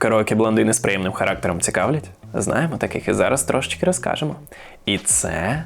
Караоке блондини з приємним характером цікавлять? Знаємо таких і зараз трошечки розкажемо. І це.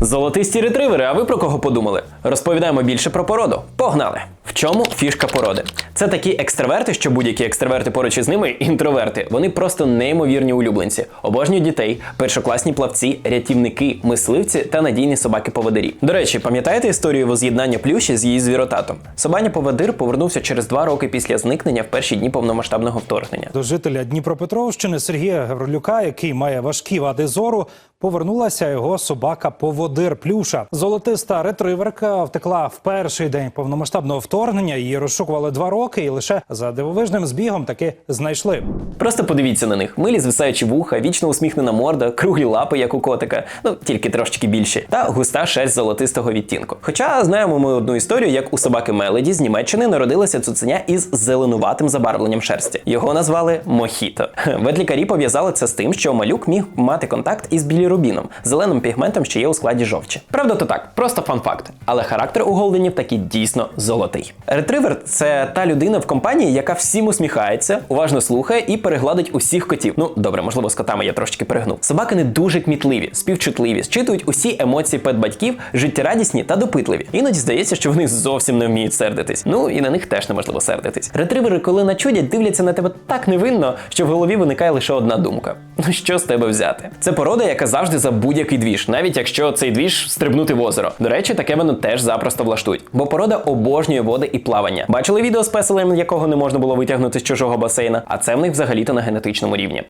Золотисті ретривери, а ви про кого подумали? Розповідаємо більше про породу. Погнали! В чому фішка породи? Це такі екстраверти, що будь-які екстраверти поруч із ними інтроверти. Вони просто неймовірні улюбленці, обожнюють дітей, першокласні плавці, рятівники, мисливці та надійні собаки-поводирі. До речі, пам'ятаєте історію воз'єднання плющі з її звіротатом? Собаня поводир повернувся через два роки після зникнення в перші дні повномасштабного вторгнення. До жителя Дніпропетровщини Сергія Гаврилюка, який має важкі вади зору, повернулася його собака поводир Плюша. Золотиста ретриверка втекла в перший день повномасштабного вторгнення. Її розшукували два роки, і лише за дивовижним збігом таки знайшли. Просто подивіться на них: милі звисаючі вуха, вічно усміхнена морда, круглі лапи, як у котика, ну тільки трошечки більші, та густа шерсть золотистого відтінку. Хоча знаємо ми одну історію, як у собаки Мелоді з Німеччини народилося цуценя із зеленуватим забарвленням шерсті. Його назвали Мохіто. Ветлікарі пов'язали це з тим, що малюк міг мати контакт із білірубіном, зеленим пігментом, що є у складі жовчі. Правда, то так, просто фан-факт. Але характер у голденів таки дійсно золотий. Ретривер це та людина в компанії, яка всім усміхається, уважно слухає і перегладить усіх котів. Ну добре, можливо, з котами я трошечки перегнув. Собаки не дуже кмітливі, співчутливі, зчитують усі емоції педбатьків, життєрадісні та допитливі. Іноді здається, що вони зовсім не вміють сердитись. Ну і на них теж неможливо сердитись. Ретривери, коли начудять, дивляться на тебе так невинно, що в голові виникає лише одна думка: ну що з тебе взяти? Це порода, яка завжди за будь-який двіж, навіть якщо цей двіж стрибнути в озеро. До речі, таке воно теж запросто влаштують, бо порода обожнює води і плавання. Бачили відео з песелем, якого не можна було витягнути з чужого басейна, а це в них взагалі-то на генетичному рівні.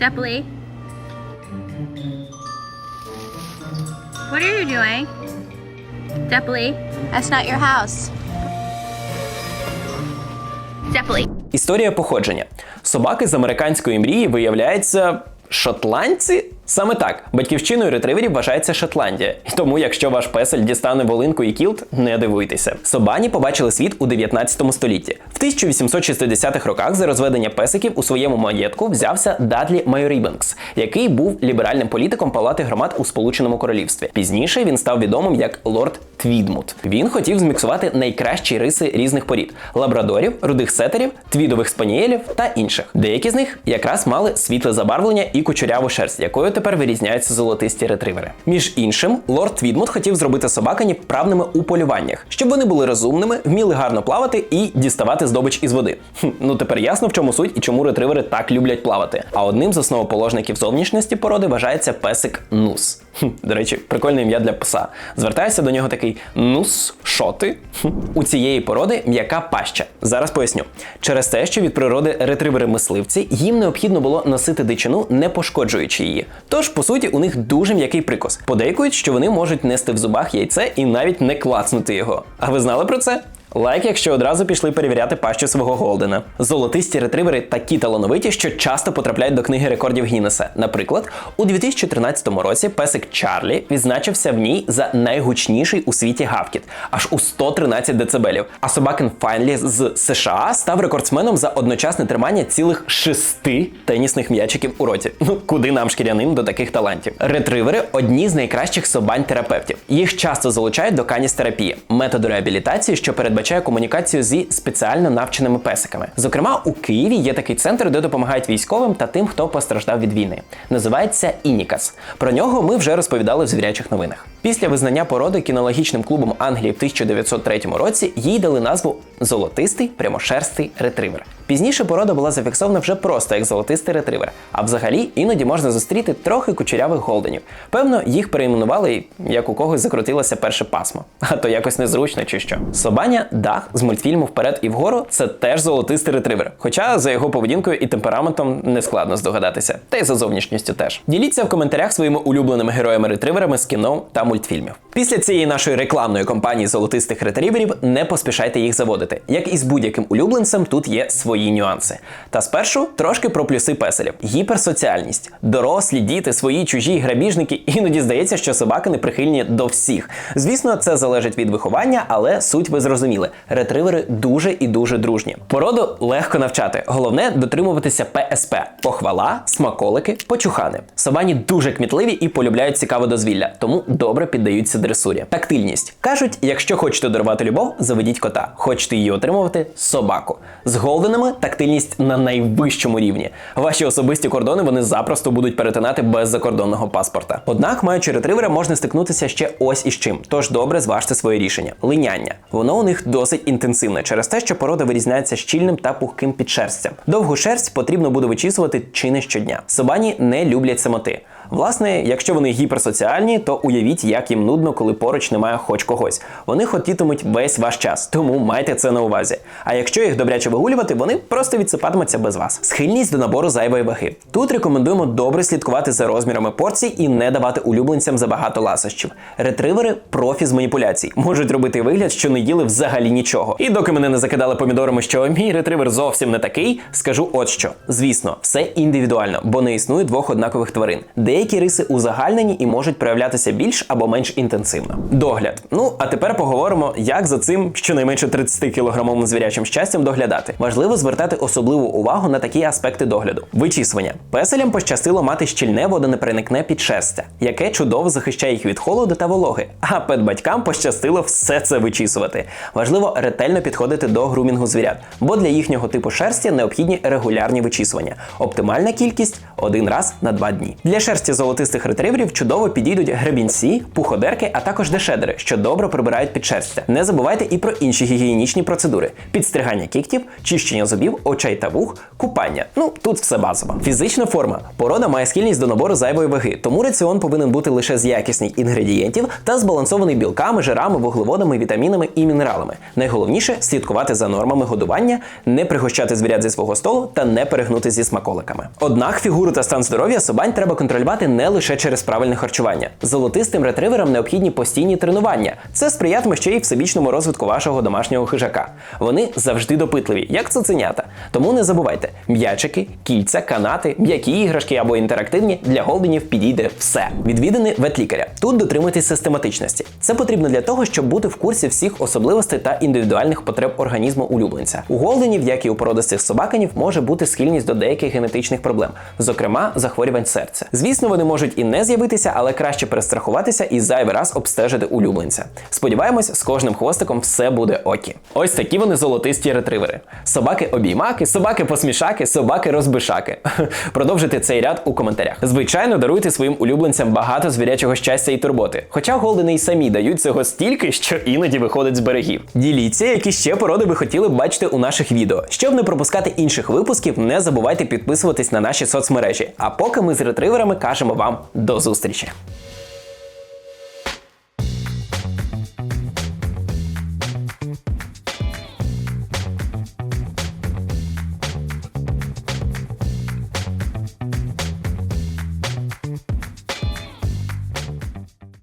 Zeppeli. What are you doing? Zeppeli. That's not your house. Zeppeli. Історія походження. Собаки з американської мрії виявляється шотландці. Саме так, батьківщиною ретриверів вважається Шотландія. І тому, якщо ваш песель дістане волинку і кілт, не дивуйтеся. Собані побачили світ у 19 столітті. В 1860-х роках за розведення песиків у своєму маєтку взявся Дадлі Майорібенкс, який був ліберальним політиком палати громад у Сполученому Королівстві. Пізніше він став відомим як лорд Твідмут. Він хотів зміксувати найкращі риси різних порід: лабрадорів, рудих сетерів, твідових спанієлів та інших. Деякі з них якраз мали світле забарвлення і кучеряву шерсть, якою тепер вирізняються золотисті ретривери. Між іншим, лорд Твідмут хотів зробити собакані вправними у полюваннях, щоб вони були розумними, вміли гарно плавати і діставати здобич із води. Хм, ну тепер ясно, в чому суть і чому ретривери так люблять плавати. А одним з основоположників зовнішності породи вважається песик Нус. До речі, прикольне ім'я для пса. Звертається до нього такий Нус, що ти? У цієї породи м'яка паща. Зараз поясню. Через те, що від природи ретривери-мисливці їм необхідно було носити дичину, не пошкоджуючи її. Тож, по суті, у них дуже м'який прикус. Подейкують, що вони можуть нести в зубах яйце і навіть не клацнути його. А ви знали про це? Лайк, якщо одразу пішли перевіряти пащу свого Голдена. Золотисті ретривери такі талановиті, що часто потрапляють до книги рекордів Гіннеса. Наприклад, у 2013 році песик Чарлі відзначився в ній за найгучніший у світі гавкіт, аж у 113 децибелів. А собакин Файнлі з США став рекордсменом за одночасне тримання цілих шести тенісних м'ячиків у роті. Ну куди нам шкіряним до таких талантів? Ретривери одні з найкращих собань-терапевтів. Їх часто залучають до каністерапії, методу реабілітації, що передбачає комунікацію зі спеціально навченими песиками. Зокрема, у Києві є такий центр, де допомагають військовим та тим, хто постраждав від війни. Називається Інікас. Про нього ми вже розповідали в звірячих новинах. Після визнання породи кінологічним клубом Англії в 1903 році їй дали назву золотистий прямошерстий ретривер. Пізніше порода була зафіксована вже просто як золотистий ретривер, а взагалі іноді можна зустріти трохи кучерявих голденів. Певно, їх перейменували, як у когось закрутилося перше пасмо, а то якось незручно чи що. Собаня Дах з мультфільму Вперед і вгору це теж золотистий ретривер. Хоча за його поведінкою і темпераментом не складно здогадатися, та й за зовнішністю теж. Діліться в коментарях своїми улюбленими героями-ретриверами з кіно та мультфільмів. Після цієї нашої рекламної кампанії золотистих ретриверів не поспішайте їх заводити. Як і з будь-яким улюбленцем, тут є свої нюанси. Та спершу трошки про плюси песелів: гіперсоціальність, дорослі, діти, свої, чужі, грабіжники. Іноді здається, що собаки не прихильні до всіх. Звісно, це залежить від виховання, але суть ви зрозуміли. Ретривери дуже і дуже дружні. Породу легко навчати. Головне дотримуватися ПСП: похвала, смаколики, почухани. Собані дуже кмітливі і полюбляють цікаве дозвілля, тому добре піддаються дресурі. Тактильність кажуть, якщо хочете дарувати любов, заведіть кота. Хочете її отримувати собаку. З голденами саме тактильність на найвищому рівні. Ваші особисті кордони вони запросто будуть перетинати без закордонного паспорта. Однак, маючи ретривера, можна стикнутися ще ось із чим. Тож добре зважте своє рішення. Линяння. Воно у них досить інтенсивне через те, що порода вирізняється щільним та пухким підшерстям. Довгу шерсть потрібно буде вичісувати чи не щодня. Собані не люблять самоти. Власне, якщо вони гіперсоціальні, то уявіть, як їм нудно, коли поруч немає хоч когось. Вони хотітимуть весь ваш час, тому майте це на увазі. А якщо їх добряче вигулювати, вони просто відсипатимуться без вас. Схильність до набору зайвої ваги. Тут рекомендуємо добре слідкувати за розмірами порцій і не давати улюбленцям забагато ласощів. Ретривери профі з маніпуляцій, можуть робити вигляд, що не їли взагалі нічого. І доки мене не закидали помідорами, що мій ретривер зовсім не такий, скажу от що. Звісно, все індивідуально, бо не існує двох однакових тварин. Деякі риси узагальнені і можуть проявлятися більш або менш інтенсивно. Догляд. Ну а тепер поговоримо, як за цим щонайменше 30 кілограмовим звірячим щастям доглядати. Важливо звертати особливу увагу на такі аспекти догляду: вичісування. Песелям пощастило мати щільне водонепроникне підшерстя, яке чудово захищає їх від холоду та вологи. А педбатькам пощастило все це вичісувати. Важливо ретельно підходити до грумінгу звірят, бо для їхнього типу шерсті необхідні регулярні вичісування. Оптимальна кількість один раз на два дні. Для шерсті золотистих ретриверів чудово підійдуть гребінці, пуходерки, а також дешедери, що добре прибирають підшерстя. Не забувайте і про інші гігієнічні процедури: підстригання кігтів, чищення зубів, очей та вух, купання. Ну тут все базово. Фізична форма. Порода має схильність до набору зайвої ваги, тому раціон повинен бути лише з якісних інгредієнтів та збалансований білками, жирами, вуглеводами, вітамінами і мінералами. Найголовніше слідкувати за нормами годування, не пригощати звірят зі свого столу та не перегнути зі смаколиками. Однак фігуру та стан здоров'я собань треба контролювати не лише через правильне харчування. Золотистим ретриверам необхідні постійні тренування. Це сприятиме ще й всебічному розвитку вашого домашнього хижака. Вони завжди допитливі, як цуценята. Тому не забувайте: м'ячики, кільця, канати, м'які іграшки або інтерактивні для голденів підійде все. Відвідини ветлікаря. Тут дотримуйтесь систематичності. Це потрібно для того, щоб бути в курсі всіх особливостей та індивідуальних потреб організму улюбленця. У голденів, як і у породистих собаканів, може бути схильність до деяких генетичних проблем, зокрема захворювань серця. Звісно, вони можуть і не з'явитися, але краще перестрахуватися і зайвий раз обстежити улюбленця. Сподіваємось, з кожним хвостиком все буде окі. Ось такі вони золотисті ретривери. Собаки обіймаки, собаки посмішаки, собаки розбишаки. Продовжуйте цей ряд у коментарях. Звичайно, даруйте своїм улюбленцям багато звірячого щастя і турботи. Хоча голдени й самі дають цього стільки, що іноді виходить з берегів. Діліться, які ще породи ви хотіли б бачити у наших відео. Щоб не пропускати інших випусків, не забувайте підписуватись на наші соцмережі. А поки ми з ретриверами кажемо вам до зустрічі.